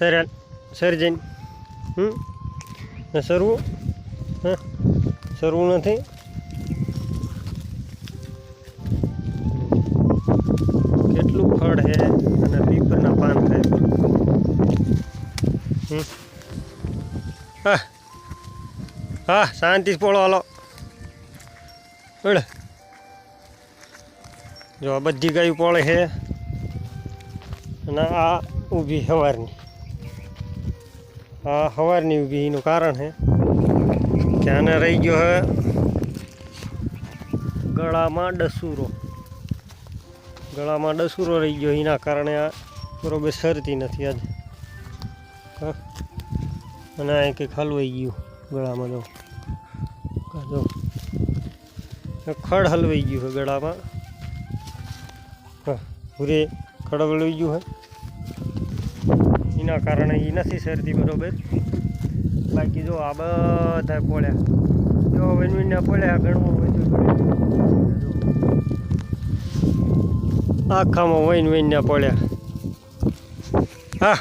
Sir, સર્જન. હમ? સરવું હા સરવું નથી. કેટલું ખડ છે અને પીપરના પાન થાય હમ. હા. હા, શાંતિ પોળો હાલો. બળ જો આ બધી ગાયું પોળે છે અને આ ઊભી સવારની. આ હવારની ઊભી એનું કારણ છે કે રહી ગયો હે ગળામાં ડસુરો. ગળામાં ડસુરો રહી ગયો, એના કારણે આ બરોબર સરતી નથી આજે. હા. અને આ કંઈક હલવાઈ ગયું ગળામાં જો. ખડ હલવાઈ ગયું છે ગળામાં. હા, ભૂરે ખડ હલવાઈ ગયું છે. એના કારણે એ નથી સરતી બરાબર. બાકી જો આ બધા પોળ્યા જો વનવીના પોળ્યા ગણવું વધુ આખામાં વહીને વહીને પડ્યા. હા.